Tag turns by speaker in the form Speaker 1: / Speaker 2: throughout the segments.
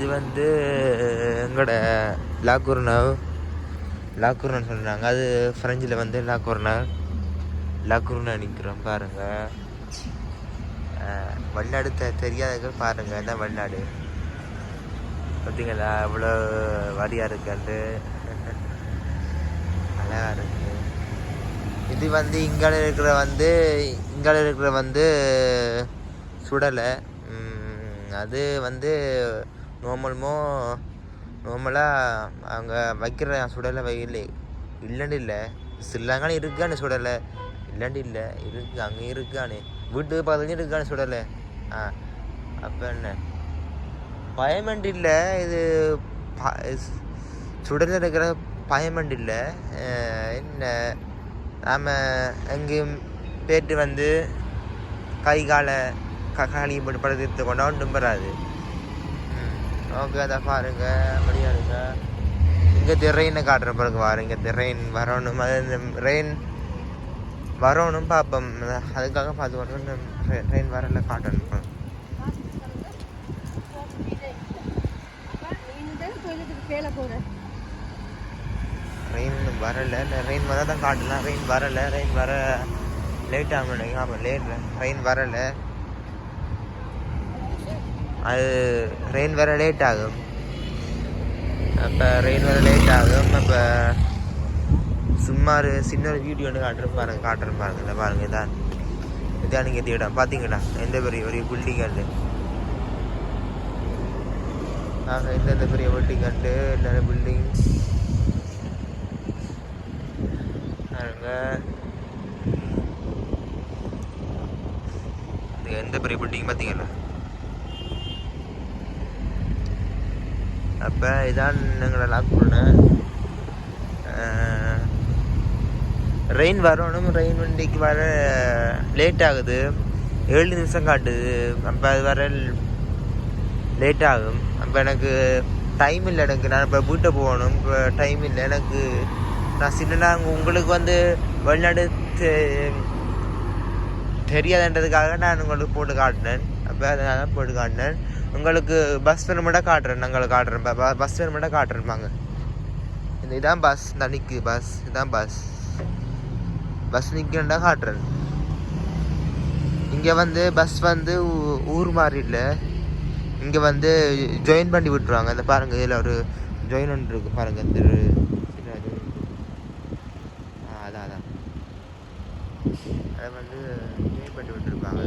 Speaker 1: இது வந்து எங்களோட லாக்குர்னவ் லாக்குர்னு சொல்கிறாங்க அது ஃப்ரெஞ்சில் வந்து லாக்குர்னவ் லாக்குர்னு நிற்கிறோம் பாருங்கள் வெளிநாடு தெ தெரியாதவர்கள் பாருங்கள் என்ன வெளிநாடு பார்த்தீங்களா அவ்வளோ வரியாக இருக்காண்டு அழகாக இருக்கு. இது வந்து இங்கால இருக்கிற வந்து இங்கால இருக்கிற வந்து சுடலை. அது வந்து நார்மல்மோ நார்மலாக அங்கே வைக்கிற சுடலை வெயில் இல்லைன்னு இல்லை. சில்லாங்கானே இருக்கானே சுடலை. இல்லைன்னு இல்லை. இருக்கு. அங்கே இருக்கானு வீட்டுக்கு பக்கத்துலேயும் இருக்கானு சுடலை. ஆ அப்போ என்ன? பயமெண்ட் இல்லை. இது சுடலில் இருக்கிற பயமெண்ட் இல்லை. என்ன? நாம் எங்கேயும் போயிட்டு வந்து கை காலை கக்காளி போட்டு படுத்து கொண்டா ஒன்றும் வராது ஓகே அதை பாருங்க அப்படியா இருங்க இங்கே திரையினை காட்டுற பிறகு வாரு இங்கே திரைன் வரணும். அது இந்த ரெயின் வரணும் பார்ப்போம் அதுக்காக பார்த்து வரணும் ரெயின் வரல காட்டணும். ரெயின் வரல. ரெயின் வந்தால் தான் காட்டலாம். ரெயின் வரல. ரெயின் வர லேட் ஆகும் நினைக்கிறேன் ஆமாம் லேட் ரெயின் வரலை. அது ரெயின் வர லேட் ஆகும். அப்போ ரெயின் வர லேட் ஆகும். அப்போ சும்மா ஒரு சின்ன ஒரு வீடியோ ஒன்று காட்டுற பாருங்க காட்டுற பாருங்க. இல்லை பாருங்க இதான் இதான் நீங்கள் இந்த இடம். பார்த்தீங்களா எந்த பெரிய பெரிய பில்டிங் அது? ஆக எந்தெந்த பெரிய பில்டிங் கண்டு நிறைய பில்டிங் பாருங்க. இது எந்த பெரிய பில்டிங் பார்த்தீங்களா அப்போ இதான் எங்களை லாக் பண்ணேன் ரெயின் வரணும் ரெயின் வண்டிக்கு வர லேட் ஆகுது. ஏழு நிமிஷம் காட்டுது. அப்போ அது வர லேட் ஆகும். அப்போ எனக்கு டைம் இல்லை எனக்கு. நான் இப்போ வீட்டை போகணும். இப்போ டைம் இல்லை எனக்கு. நான் சின்ன உங்களுக்கு வந்து வெளிநாடு தெ- தெரியாதுன்றதுக்காக நான் உங்களுக்கு போட்டு காட்டினேன். வேறு தான் போட்டு காட்டினேன் உங்களுக்கு பஸ் மட்டும் காட்டுறேன். நாங்கள் காட்டுறேன் பஸ் மட்டும் காட்டுறேன்பாங்க இந்த இதான் பஸ் இந்த நிற்கு பஸ் இதான் பஸ் பஸ் நிற்கிறேன்டா காட்டுறேன். இங்கே வந்து பஸ் வந்து ஊ- ஊர் மாதிரி இல்லை. இங்கே வந்து ஜாயின் பண்ணி விட்டுருவாங்க. இந்த பாருங்க இதில் ஒரு ஜாயின் ஒன்று இருக்கு. பாருங்கள் இந்த ஒரு அதான் அதான். அதை வந்து ஜாயின் பண்ணி விட்டுருப்பாங்க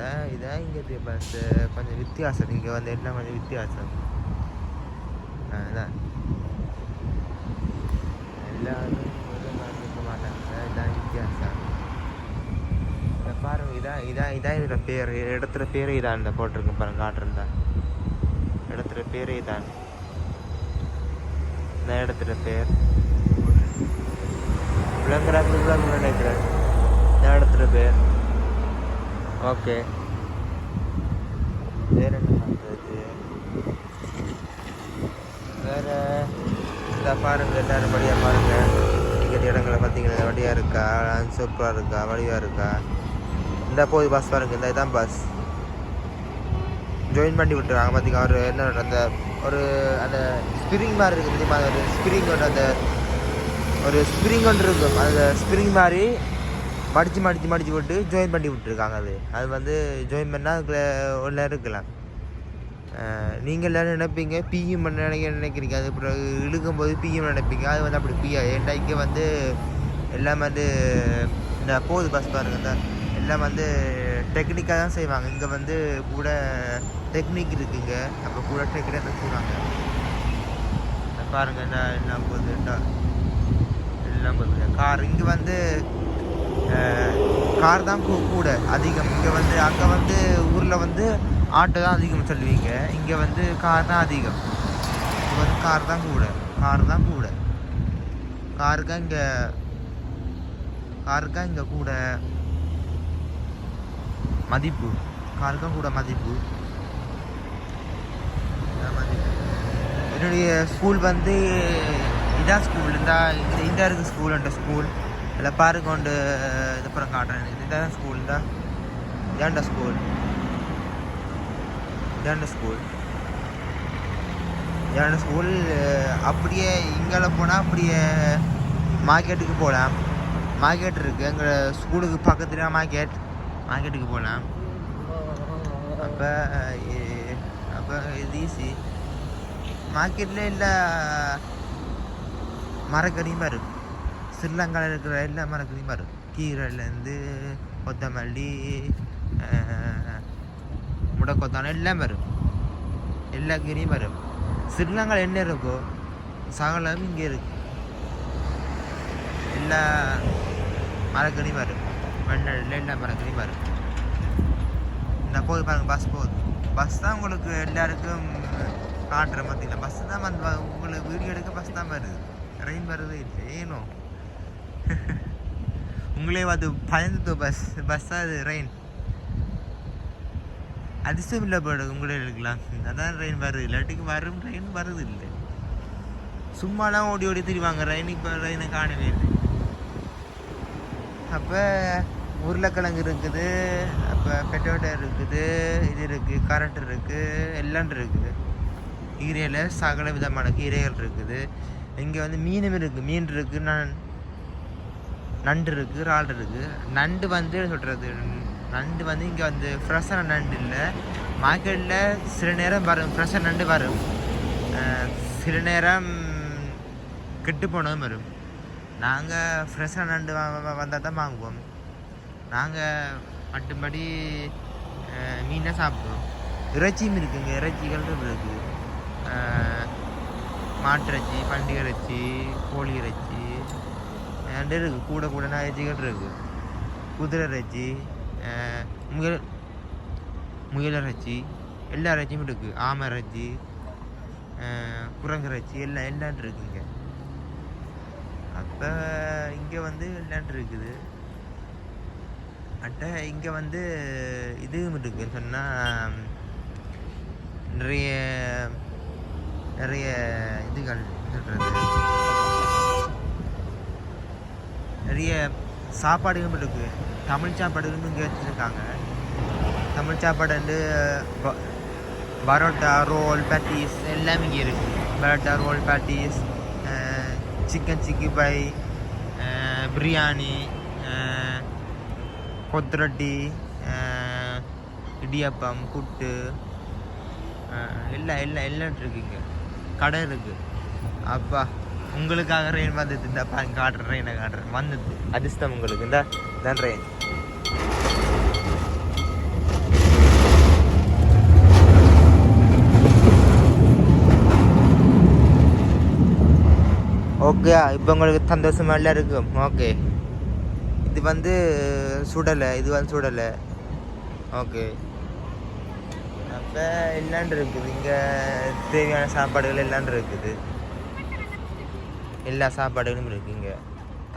Speaker 1: அதான் இதான் இங்கே பஸ் கொஞ்சம் வித்தியாசம். இங்கே வந்து என்ன கொஞ்சம் வித்தியாசம்? ஆ, அதான். எல்லாரும் ஒரே மாதிரி இருக்க மாட்டாங்க இதான் வித்தியாசம். இதை பாருங்க இதான் இதான் இதான் இதோட பேர். இடத்துல பேர் இதான். இந்த போட்டிருக்கு பாருங்க காட்டுறதா இடத்துல பேர் இதான். இந்த இடத்துல பேர். விளங்குறாங்க விளங்கு நினைக்கிறேன். இந்த இடத்துல பேர். ஓகே. வேற என்ன பண்ணுறது வேற இந்த பாருங்க எல்லாரும் வழியா பாருங்க. டிக்கெட் இடங்களை பார்த்தீங்கன்னா வழியா இருக்கா? சூப்பராக இருக்கா? வழியா இருக்கா? இந்த போது பஸ் பாருங்க. இந்த இதான் பஸ் ஜாயின் பண்ணி விட்டுறாங்க பார்த்தீங்க அவர் என்ன அந்த ஒரு அந்த ஸ்பிரிங் மாதிரி இருக்குது தெரியுமா? ஒரு ஸ்பிரிங் ஒன்று அந்த ஒரு ஸ்ப்ரிங் ஒன்று இருக்கும். அந்த ஸ்ப்ரிங் மாதிரி மடித்து மடித்து மடித்து விட்டு ஜாயின் பண்ணி விட்டுருக்காங்க அது. அது வந்து ஜாயின் பண்ணால் அதுக்குள்ளே உள்ள இருக்கலாம். நீங்கள் எல்லோரும் நினைப்பீங்க பிஎம் நினைக்க நினைக்கிறீங்க. அது அப்புறம் இழுக்கும்போது பிஎம் நினைப்பீங்க. அது வந்து அப்படி பிஆ ஏன்டா இங்கே வந்து எல்லாம் வந்து இந்த போகுது பஸ் பாருங்க இந்த எல்லாம் வந்து டெக்னிக்காக தான் செய்வாங்க. இங்கே வந்து கூட டெக்னிக் இருக்குங்க அப்போ கூட டெக்னிக்காக தான் செய்வாங்க. பாருங்கள் பாருங்க என்ன எல்லாம் போகுது எல்லாம் போகுது. கார் இங்கே வந்து கார் தான் கூ- கூட. அதிகம். இங்கே வந்து அங்கே வந்து ஊரில் வந்து ஆட்டோ தான் அதிகம் சொல்லுவீங்க. இங்கே வந்து கார் தான் அதிகம். இங்கே வந்து கார் தான் கூட. கார் தான் கூட. காருக்கா இங்கே காருக்கா இங்கே கூட. மதிப்பு. காருக்கா கூட மதிப்பு. என்னுடைய ஸ்கூல் வந்து இதான் ஸ்கூல் இந்த இந்த இருக்க ஸ்கூல் என்ற ஸ்கூல் இல்லை பாருங்க கொண்டு இதுப்புறம் காட்டுறேன் எனக்கு இதுதான் ஸ்கூல் தான் ஏன்டா ஸ்கூல் இதான ஸ்கூல் இதான ஸ்கூல் அப்படியே இங்கே போனால் அப்படியே மார்க்கெட்டுக்கு போகலாம் மார்க்கெட் இருக்குது எங்கள் ஸ்கூலுக்கு பக்கத்துல மார்க்கெட் மார்க்கெட்டுக்கு போகலாம் அப்போ அப்போ இது ஈஸி மார்க்கெட்டில் எல்லா மரக்கறியுமா இருக்குது ஸ்ரீலங்காவில் இருக்கிற எல்லா மரக்கறியும் வரும் கீரைலேருந்து கொத்தமல்லி முடக்கொத்தான எல்லாம் வரும். எல்லா கீரையும் வரும். ஸ்ரீலங்காவில் என்ன இருக்கோ சகலம் இங்கே இருக்கு. எல்லா மரக்கறியும் வரும் மண்ணில் எல்லா மரக்கறியும் வரும் நான் போகுது பாருங்க பஸ் போகுது. பஸ் தான் உங்களுக்கு எல்லாருக்கும் காட்டுற மாதிரி பஸ் தான் வந்து உங்களுக்கு வீடியோ எடுக்க பஸ் தான் வருது. ட்ரெயின் வருது இல்லை. ஏனோ? உங்களே அது பயந்து பஸ் பஸ் அது ரெயின் அதிர்ஷ்டம் இல்லை போடு உங்களே இருக்கலாம் அதான் ரெயின் வருது. இல்லாட்டிக்கு வரும் ரெயின் வருது இல்லை. சும்மாலாம் ஓடி ஓடி திரிவாங்க. ரெயின் இப்போ ரெயினை காணவே இல்லை. அப்போ உருளைக்கிழங்கு இருக்குது. அப்போ பெட்டோட்டோ இருக்குது. இது இருக்குது கரண்ட் இருக்குது எல்லாம் இருக்குது. கீரையில் சகல விதமான கீரைகள் இருக்குது. இங்கே வந்து மீனும் இருக்குது மீன் இருக்குது நான் நண்டு இருக்குது இறால் இருக்குது நண்டு வந்து சொல்கிறது நண்டு வந்து இங்கே வந்து ஃப்ரெஷ்ஷான நண்டு இல்லை. மார்க்கெட்டில் சில நேரம் வரும் ஃப்ரெஷ்ஷாக நண்டு வரும். சில நேரம் கெட்டு போனதும் வரும். நாங்கள் ஃப்ரெஷ்ஷாக நண்டு வந்தால் தான் வாங்குவோம். நாங்கள் மட்டும்படி மீனாக சாப்பிடுவோம். இறைச்சியும் இருக்குங்க இறைச்சிகள் இருக்குது மாட்டு மாட்டிறைச்சி பண்டிகை இறைச்சி கோழி இறைச்சி. ரெண்டு இருக்குது கூட கூட இறைச்சிகள் இருக்குது குதிரை இறைச்சி முயல் முயல் இறைச்சி எல்லா இறைச்சியும் இருக்குது ஆமை இறைச்சி குரங்கு இறைச்சி எல்லாம் எல்லாம் இருக்குங்க அப்போ இங்கே வந்து எல்லாம் இருக்குது. அட்ட இங்கே வந்து இதுவும் இருக்குன்னு சொன்னால் நிறைய நிறைய இதுகள் சொல்கிறது நிறைய சாப்பாடுகளும் இருக்குது தமிழ் சாப்பாடுகளும் இங்கே வச்சுருக்காங்க. தமிழ் சாப்பாடு வந்து பரோட்டா ரோல் பேட்டிஸ் எல்லாமே இங்கே இருக்குது பரோட்டா ரோல் பேட்டிஸ் சிக்கன் சிக்கி பை பிரியாணி கொத்ரட்டி இடியப்பம் புட்டு எல்லாம் எல்லாம் எல்லாம் எல்லாம் இருக்குங்க கடை இருக்குது அப்பா. உங்களுக்காக ரெயின் வந்தது இந்த பாருங்க காட்டுறேன் ரெயினை காட்டுறேன். வந்தது. அதிர்ஷ்டம் உங்களுக்கு. இந்த தான் ரெயின் ஓகே இப்போ உங்களுக்கு சந்தோஷமா எல்லாம் இருக்கும் ஓகே இது வந்து சுடலை இது வந்து சுடலை. ஓகே அப்போ எல்லாம் இருக்குது இங்கே தேவையான சாப்பாடுகள் எல்லாம் இருக்குது எல்லா சாப்பாடுகளும் இருக்குது இங்கே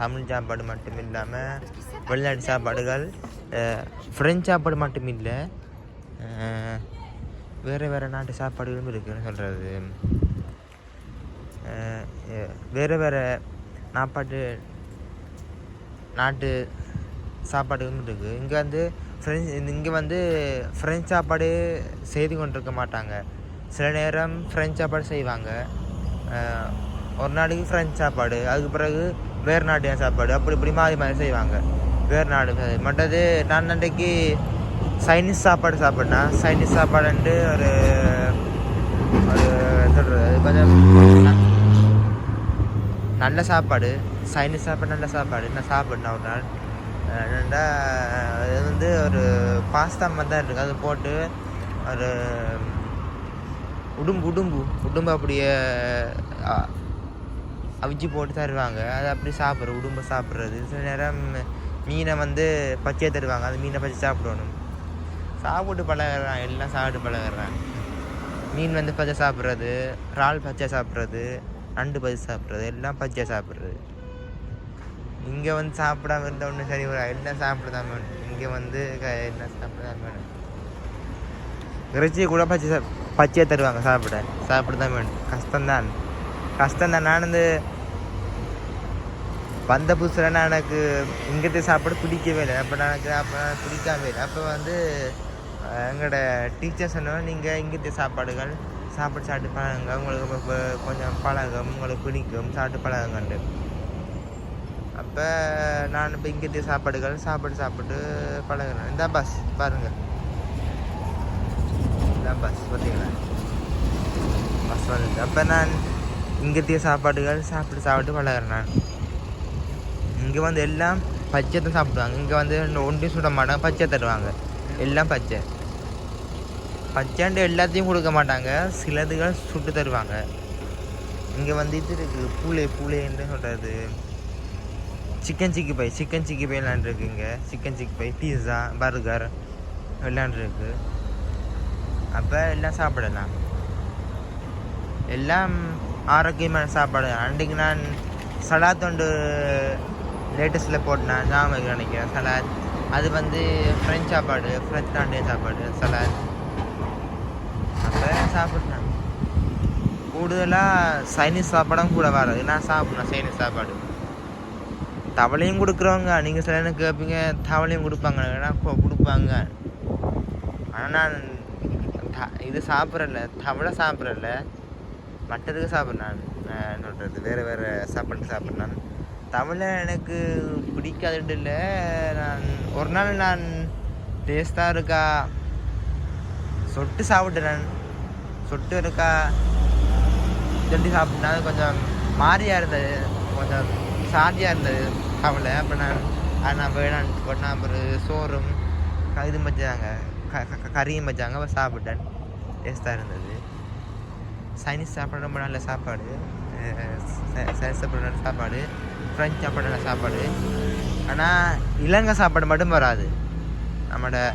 Speaker 1: தமிழ் சாப்பாடு மட்டும் இல்லாமல் வெளிநாட்டு சாப்பாடுகள் ஃப்ரெஞ்ச் சாப்பாடு மட்டும் இல்லை வேறு வேறு நாட்டு சாப்பாடுகளும் இருக்குதுன்னு சொல்கிறது வேறு வேறு நாப்பாட்டு நாட்டு சாப்பாடுகளும் இருக்குது இங்கே வந்து ஃப்ரெஞ்ச் இங்கே வந்து ஃப்ரெஞ்ச் சாப்பாடு செய்து கொண்டிருக்க மாட்டாங்க. சில நேரம் ஃப்ரெஞ்ச் சாப்பாடு செய்வாங்க. ஒரு நாளைக்கு ஃப்ரெஞ்ச் சாப்பாடு அதுக்கு பிறகு வேறு நாட்டிய சாப்பாடு அப்படி இப்படி மாறி மாதிரி செய்வாங்க. வேறு நாடு மற்றது நான் அன்றைக்கு சைனீஸ் சாப்பாடு சாப்பிட்னா சைனீஸ் சாப்பாடுன்ட்டு ஒரு ஒரு சொல்கிறது கொஞ்சம் நல்ல சாப்பாடு சைனீஸ் சாப்பாடு நல்ல சாப்பாடு நான் சாப்பிட்னேன் ஒரு நாள் அது வந்து ஒரு பாஸ்தா மாதிரி தான் இருக்குது அது போட்டு ஒரு உடும்பு உடும்பு உடும்பு அப்படியே அவிச்சு போட்டு தருவாங்க. அது அப்படி சாப்பிட்றது உடும்பு சாப்பிட்றது. சில நேரம் மீனை வந்து பச்சையாக தருவாங்க. அது மீனை பச்சை சாப்பிடணும். சாப்பிட்டு பழகிறான் எல்லாம் சாப்பிட்டு பழகிறான் மீன் வந்து பச்சை சாப்பிட்றது இறால் பச்சை சாப்பிட்றது நண்டு பச்சை சாப்பிட்றது எல்லாம் பச்சை சாப்பிட்றது. இங்கே வந்து சாப்பிடாம இருந்தால் ஒன்றும் சரி வரும் எல்லாம் சாப்பிட தான் வேணும். இங்கே வந்து க- எல்லாம் சாப்பிடதான் வேணும். இறைச்சி கூட பச்சை சா பச்சையாக தருவாங்க சாப்பிட. சாப்பிட தான் வேணும். கஷ்டம்தான். கஷ்டம்தான். நான் வந்து வந்த புதுசில் நான் எனக்கு இங்கிட்ட சாப்பாடு பிடிக்கவே இல்லை. அப்போ எனக்கு அப்போ நான் பிடிக்காம இல்லை. அப்போ வந்து எங்களோட டீச்சர் சொன்னோம் நீங்கள் இங்கிட்ட சாப்பாடுகள் சாப்பிட்டு சாப்பிட்டு பழகுங்க. உங்களுக்கு கொஞ்சம் பழகம் உங்களுக்கு பிடிக்கும். சாப்பிட்டு பழகுங்கண்டு அப்போ நான் இப்போ இங்கிட்ட சாப்பாடுகள் சாப்பிட்டு சாப்பிட்டு பழகினேன் இந்த பஸ் பாருங்க. இந்த பஸ் பார்த்தீங்களா பஸ் வந்து அப்போ நான் இங்கத்திய சாப்பாடுகள் சாப்பிட்டு சாப்பிட்டு பழகிறேன் நான் இங்கே வந்து எல்லாம் பச்சை தான் சாப்பிடுவாங்க இங்கே வந்து ஒன்றையும் சுட மாட்டாங்க பச்சை தருவாங்க எல்லாம் பச்சை பச்சாண்டு எல்லாத்தையும் கொடுக்க மாட்டாங்க சிலதுகள் சுட்டு தருவாங்க இங்கே வந்து இது இருக்குது பூளை பூளைன்னு சொல்கிறது சிக்கன் சிக்கி பை சிக்கன் சிக்கி பை விளாண்டுருக்கு இங்கே சிக்கன் சிக்கி பை பீஸா பர்கர் விளாண்டுருக்கு அப்போ எல்லாம் சாப்பிடலாம் எல்லாம் ஆரோக்கியமான சாப்பாடு. அன்றைக்கு நான் சலாத் ஒன்று லேட்டஸ்ட்டில் போட்டேன். ஞாபகம் நினைக்கிறேன் சலாத் அது வந்து ஃப்ரெஞ்ச் சாப்பாடு ஃப்ரெஞ்ச் நாண்டே சாப்பாடு சலாத் அப்போ சாப்பிட்றேன் கூடுதலாக சைனீஸ் சாப்பாடும் கூட வராது. நான் சாப்பிட்றேன் சைனீஸ் சாப்பாடு. தவளையும் கொடுக்குறவங்க நீங்கள் சில என்ன கேட்பீங்க தவளையும் கொடுப்பாங்க. கொடுப்பாங்க. ஆனால் நான் த- இது சாப்பிட்றல தவளை சாப்பிட்றல மற்றதுக்கு சாப்பிட்றேன் நான். என்ன சொல்கிறது வேறு வேறு சாப்பாடு சாப்பிட்றேன் தவளை எனக்கு பிடிக்காதுன்னு இல்லை. நான் ஒரு நாள் நான் டேஸ்ட்டாக இருக்கா? சொட்டு சாப்பிட்றேன் சொட்டு இருக்கா? சொல்லி சாப்பிட்டா கொஞ்சம் மாறியாக இருந்தது. கொஞ்சம் சாதியாக இருந்தது தமிழை. அப்போ நான் அது நான் வேணான்னு போட்டு நான் ஒரு சோறும் இது இதுவும் வச்சாங்க க- க- கறியும் வச்சாங்க சாப்பிட்டேன். டேஸ்ட்டாக இருந்தது. சைனீஸ் சாப்பாடு ரொம்ப நல்ல சாப்பாடு. ச- சைனீஸ் சாப்பாடு நல்ல சாப்பாடு. ஃப்ரெஞ்ச் சாப்பாடு நல்ல சாப்பாடு. ஆனால் இலங்கை சாப்பாடு மட்டும் வராது. நம்மளோட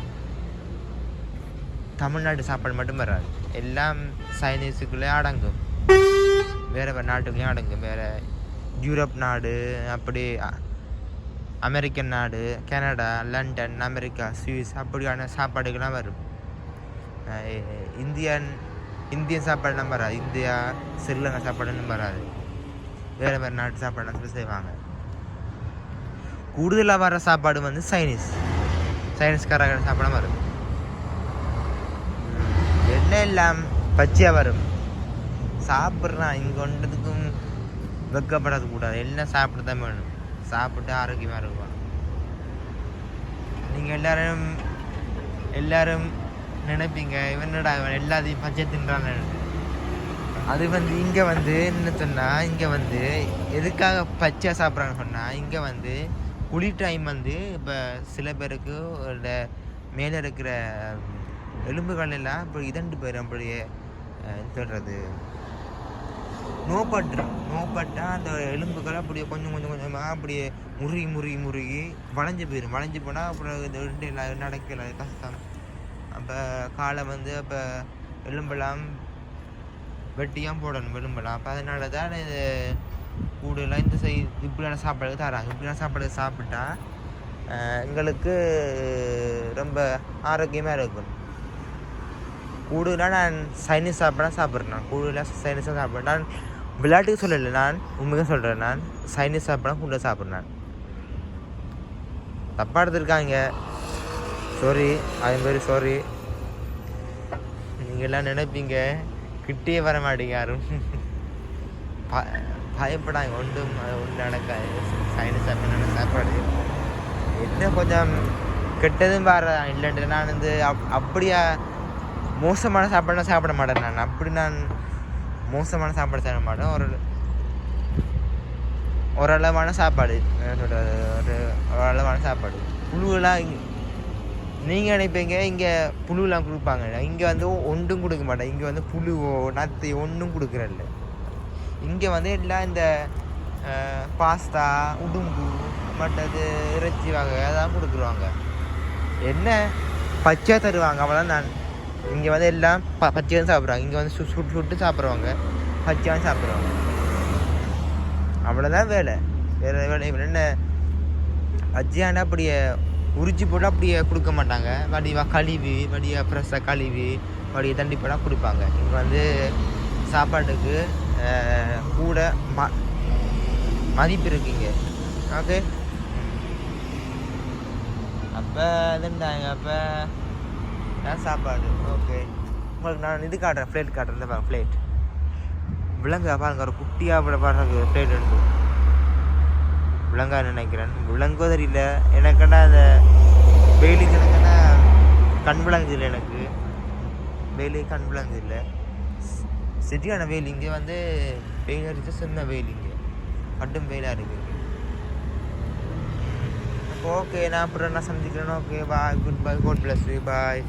Speaker 1: தமிழ்நாட்டு சாப்பாடு மட்டும் வராது. எல்லாம் சைனீஸுக்குள்ளே அடங்கும். வேறு வேறு நாட்டுக்குள்ளேயும் அடங்கும். வேறு யூரோப் நாடு அப்படி அமெரிக்கன் நாடு கனடா லண்டன் அமெரிக்கா சுவிஸ் அப்படியான சாப்பாடுகள்லாம் வரும். இந்தியன் இந்தியன் சாப்பாடுலாம் வராது இந்தியா ஸ்ரீலங்கா சாப்பாடுன்னு வராது வேறு வேறு நாட்டு சாப்பாடுலாம் சொல்லி செய்வாங்க. கூடுதலாக வர சாப்பாடு வந்து சைனீஸ். சைனீஸ்காரங்க சாப்பாடும் வரும். எண்ணெய் எல்லாம் பச்சையாக வரும். சாப்பிட்றான் இங்கே ஒன்றதுக்கும் வெக்கப்படாது கூடாது எல்லாம் சாப்பிட்டு தான் வேணும். சாப்பிட்டு ஆரோக்கியமாக இருக்கும் நீங்கள் எல்லாரும் எல்லாரும் நினைப்பீங்க? இவனடா இவன் எல்லாத்தையும் பச்சை தின்றான்னு அது வந்து இங்கே வந்து என்ன சொன்னால் இங்கே வந்து எதுக்காக பச்சை சாப்பிட்றான்னு சொன்னால் இங்கே வந்து குளி டைம் வந்து இப்போ சில பேருக்கு மேலே இருக்கிற எலும்புகள் எல்லாம் இப்போ இதண்டு போயிடும் அப்படியே சொல்கிறது நோப்பட்டுரும் நோப்பட்டால் அந்த எலும்புகள் அப்படியே கொஞ்சம் கொஞ்சம் கொஞ்சமாக அப்படியே முருகி முருகி முருகி வளைஞ்சு போயிடும் வளைஞ்சு போனால் அப்புறம் இந்த ரெண்டு நடக்கல கஷ்டம். அப்போ காலை வந்து அப்போ எலும்பெல்லாம் வெட்டியாக போடணும் எலும்பெல்லாம். அப்போ அதனால தான் இது கூடுதலாக இந்த செய் இப்படியான சாப்பாடு தராங்க. இப்படியான சாப்பாடு சாப்பிட்டா எங்களுக்கு ரொம்ப ஆரோக்கியமாக இருக்கும். கூடுதலாக நான் சைனீஸ் சாப்பிட்டா சாப்பிட்றேன் நான். கூடுதலாக சைனீஸாக சாப்பிட்றேன். நான் விளையாட்டுக்கு சொல்லலை நான் உண்மையாக சொல்கிறேன் நான் சைனீஸ் சாப்பிட கூட சாப்பிட்றேன் நான். தப்பாக எடுத்துருக்காங்க. சாரி ஐ மாதிரி சாரி நீங்கள் எல்லாம் நினைப்பீங்க கிட்டே வர மாட்டீங்க யாரும். ப பயப்படாங்க ஒன்றும் ஒன்றும் நடக்காது. சைனீஸ் அப்படின்னு சாப்பாடு. என்ன கொஞ்சம் கெட்டதும் பாரு இல்லைன்ட்டு நான் வந்து அப் அப்படியா மோசமான சாப்பாடு சாப்பிட மாட்டேன் நான். அப்படி நான் மோசமான சாப்பாடு சாப்பிட மாட்டேன். ஒரு ஓரளவான சாப்பாடு. என்ன சொல்கிறது ஒரு ஓரளவான சாப்பாடு. புழுவெல்லாம் நீங்கள் நினைப்பீங்க இங்கே புழுலாம் கொடுப்பாங்க இங்கே வந்து ஒன்றும் கொடுக்க மாட்டேன். இங்கே வந்து புழுவோ நத்தை ஒன்றும் கொடுக்குறதில்ல. இங்கே வந்து எல்லாம் இந்த பாஸ்தா உடும்பு மற்றது இறைச்சி வகை அதான் கொடுக்குருவாங்க என்ன? பச்சை தருவாங்க அவ்வளோதான் நான் இங்கே வந்து எல்லாம் ப பச்சையாக சாப்பிட்றாங்க இங்கே வந்து சு சுட்டு சுட்டு சாப்பிட்றவங்க பச்சையாக சாப்பிட்றவங்க அவ்வளோதான் வேலை. வேறு வேலை என்ன? பச்சையாண்டா அப்படியே உரிச்சு போட்டால் அப்படியே கொடுக்க மாட்டாங்க. வடிவா கழுவி வடிவா ஃப்ரெஷ்ஷாக கழுவி வடியை தண்டி போட்டால் கொடுப்பாங்க. இங்கே வந்து சாப்பாட்டுக்கு கூட ம மதிப்பு இருக்குங்க. ஓகே? அப்போ இதுண்டாங்க அப்போ நான் சாப்பாடு. ஓகே. உங்களுக்கு நான் இது காட்டுறேன். ஃப்ளைட் காட்டுறேன். பாருங்கள் ஃப்ளேட் விலங்கு பாருங்க. ஒரு குட்டியாக பாருங்க. ஃப்ளேட் எடுத்து விளங்கா நினைக்கிறேன். விலங்கோ தெரியல எனக்குன்னா அந்த வெயிலுக்கு எனக்குன்னா கண் விளங்குதில்லை எனக்கு. வெயிலே கண் விலங்கு சரியான வெயில் இங்கே வந்து வெயில் அடிச்சு சின்ன வெயில் இங்கே. கடும் வெயிலாக இருக்குது ஓகே நான் அப்புறம் என்ன சந்திக்கிறேன்? Okay bye good bye God bless bye